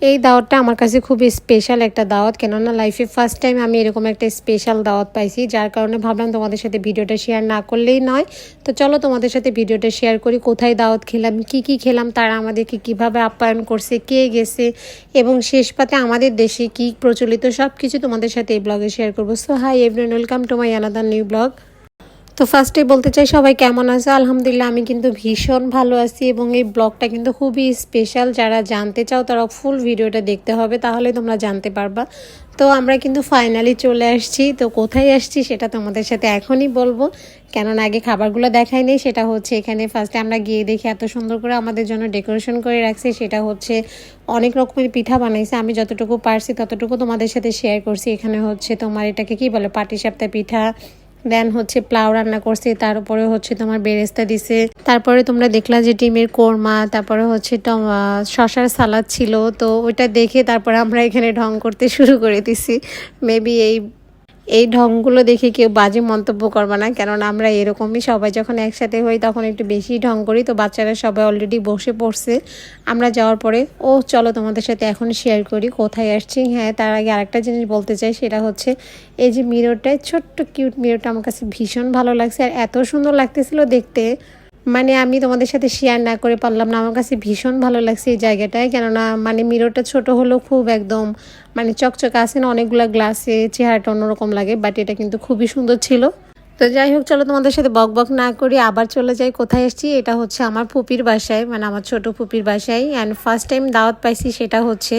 এই দাওয়াতটা আমার কাছে খুবই স্পেশাল একটা দাওয়াত। কেননা লাইফে ফার্স্ট টাইম আমি এরকম একটা স্পেশাল দাওয়াত পাইছি, যার কারণে ভাবলাম তোমাদের সাথে ভিডিওটা শেয়ার না করলেই নয়। তো চলো তোমাদের সাথে ভিডিওটা শেয়ার করি, কোথায় দাওয়াত খেলাম, কি কি খেলাম, তারা আমাদেরকে কীভাবে আপ্যায়ন করছে, কে গেছে, এবং শেষ পাতে আমাদের দেশে কি প্রচলিত সব কিছু তোমাদের সাথে এই ব্লগে শেয়ার করব। So hi everyone welcome to my আলাদা নিউ ব্লগ তো ফার্স্টে বলতে চাই, সবাই কেমন আছে? আলহামদুলিল্লাহ, আমি কিন্তু ভীষণ ভালো আছি এবং এই ব্লগটা কিন্তু খুবই স্পেশাল যারা জানতে চাও, তারা ফুল ভিডিওটা দেখতে হবে, তাহলে তোমরা জানতে পারবা। তো আমরা কিন্তু ফাইনালি চলে আসছি। তো কোথায় আসছি, সেটা তোমাদের সাথে এখনই বলব। কেননা আগে খাবারগুলো দেখাই নেই, সেটা হচ্ছে এখানে ফার্স্টে আমরা গিয়ে দেখি এত সুন্দর করে আমাদের জন্য ডেকোরেশন করে রাখছে। সেটা হচ্ছে অনেক রকমের পিঠা বানাইছে। আমি যতটুকু পারছি, ততটুকু তোমাদের সাথে শেয়ার করছি। এখানে হচ্ছে তোমার এটাকে কি বলে পাটি সাপ্তা পিঠা দেন হচ্ছে প্লাউ রান্না করছে তার উপরে হচ্ছে তোমার বেরেস্তা দিছে। তারপরে তোমরা দেখলা যে ডিমের কোরমা, তারপরে হচ্ছে শশার সালাদ ছিল। তো ওইটা দেখে তারপরে আমরা এখানে ঢং করতে শুরু করে দিছি। মেবি এই এই ঢংগুলো দেখে কেউ বাজে মন্তব্য করবে না, কেননা আমরা এরকমই সবাই যখন একসাথে হই তখন একটু বেশি ঢং করি। তো বাচ্চারা সবাই অলরেডি বসে পড়ছে। আমরা যাওয়ার পরে, ও, চলো তোমাদের সাথে এখন শেয়ার করি, কোথায় আসছি? হ্যাঁ তার আগে আরেকটা জিনিস বলতে চাই, সেটা হচ্ছে এই যে মিররটা ছোট্ট কিউট মিররটা আমার কাছে ভীষণ ভালো লাগছে। আর এত সুন্দর লাগতেছিল দেখতে। মানে আমি তোমাদের সাথে শেয়ার না করে পারলাম না। আমার কাছে ভীষণ ভালো লাগছে এই জায়গাটায়। কেননা মানে মিররটা ছোট হলেও খুব একদম মানে চকচকে আছে না, অনেকগুলো গ্লাসে চেহারাটা অন্যরকম লাগে বাট এটা কিন্তু খুবই সুন্দর ছিল। তো যাই হোক, চলো তোমাদের সাথে বক বক না করি, আবার চলে যাই। কোথায় এসেছি? এটা হচ্ছে আমার ফুপির বাসায় মানে আমার ছোট ফুপির বাসায়। অ্যান্ড ফার্স্ট টাইম দাওয়াত পাইছি সেটা হচ্ছে,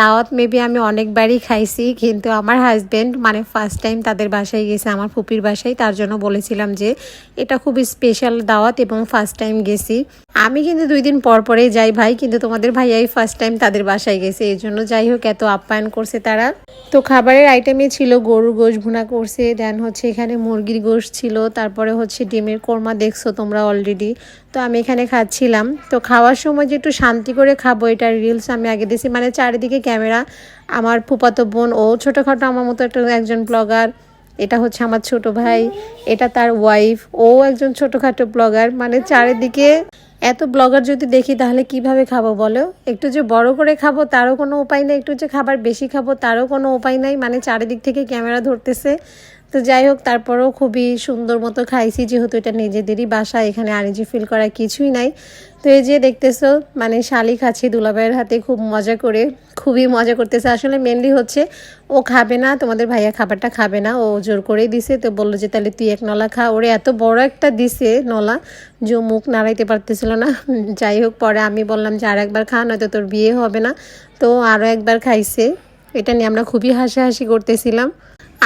দাওয়াত মেবি আমি অনেকবারই খাইছি, কিন্তু আমার হাজব্যান্ড মানে ফার্স্ট টাইম তাদের বাসায় গেছে, আমার ফুপির বাসায়। তার জন্য বলেছিলাম যে, এটা খুব স্পেশাল দাওয়াত এবং ফার্স্ট টাইম গেছি। আমি কিন্তু দুই দিন পর পরেই যাই ভাই, কিন্তু তোমাদের ভাইয়াই ফার্স্ট টাইম তাদের বাসায় গেছে, এই জন্য যাই হোক এত আপ্যায়ন করছে তারা। তো খাবারের আইটেমে ছিল গরুর গোশ ভুনা করছে দেন হচ্ছে এখানে মুরগির গোশ ছিল, তারপরে হচ্ছে ডিমের কোরমা দেখছ তোমরা অলরেডি তো আমি এখানে খাচ্ছিলাম। তো খাওয়ার সময় যে একটু শান্তি করে খাব, এটার রিলস আমি আগে দিয়েছি মানে চারিদিকে ক্যামেরা আমার ফুপাতো বোন, ও ছোটোখাটো আমার মতো একটা একজন ব্লগার এটা হচ্ছে আমার ছোট ভাই, এটা তার ওয়াইফ ও একজন ছোটোখাটো ব্লগার মানে চারিদিকে এত ব্লগার যদি দেখি, তাহলে কীভাবে খাব বলো? একটু যে বড় করে খাব, তারও কোনো উপায় নেই। একটু যে খাবার বেশি খাব, তারও কোনো উপায় নাই। মানে চারিদিক থেকে ক্যামেরা ধরতেছে। তো যাই হোক, তারপরেও খুবই সুন্দর মতো খাইছি, যেহেতু এটা নিজেদেরই বাসা, এখানে আনিজি ফিল করার কিছুই নাই। তো এই যে দেখতেছো মানে শালি খাচ্ছি দুলাভাইয়ের হাতে, খুব মজা করে, খুবই মজা করতেছে। আসলে মেনলি হচ্ছে, ও খাবে না, তোমাদের ভাইয়া খাবারটা খাবে না, ও জোর করেই দিছে। তো বলল যে, তাহলে তুই এক নলা খা। ওরে এত বড় একটা দিছে নলা, যে মুখ নাড়াইতে পারতেছিল না। যাই হোক, পরে আমি বললাম যে, আর একবার খা, নয়তো তোর বিয়ে হবে না। তো আরও একবার খাইছে। এটা নিয়ে আমরা খুবই হাসাহাসি করতেছিলাম।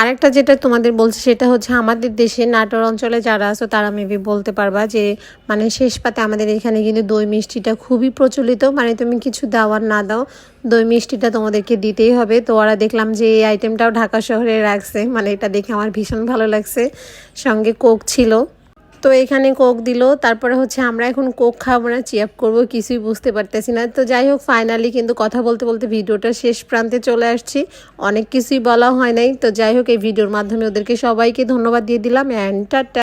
আরেকটা যেটা তোমাদের বলছি, সেটা হচ্ছে আমাদের দেশে নাটোর অঞ্চলে যারা আছো, তারা মেবি বলতে পারবা যে মানে শেষ পাতে আমাদের এখানে কিন্তু দই মিষ্টিটা খুবই প্রচলিত। মানে তুমি কিছু দাও আর না দাও, দই মিষ্টিটা তোমাদেরকে দিতেই হবে। তো ওরা দেখলাম যে এই আইটেমটাও ঢাকা শহরে রাখছে। মানে এটা দেখে আমার ভীষণ ভালো লাগছে। সঙ্গে কোক ছিল। তো এখানে কোক দিল। তারপরে হচ্ছে আমরা এখন কোক খাব না, চিয়াপ করব, কিছুই বুঝতে পারতেছি না। তো যাই হোক ফাইনালি কিন্তু কথা বলতে বলতে ভিডিওটা শেষ প্রান্তে চলে আসছি। অনেক কিছুই বলা হয় নাই। তো যাই হোক, এই ভিডিওর মাধ্যমে ওদেরকে সবাইকে ধন্যবাদ দিয়ে দিলাম অ্যান্ড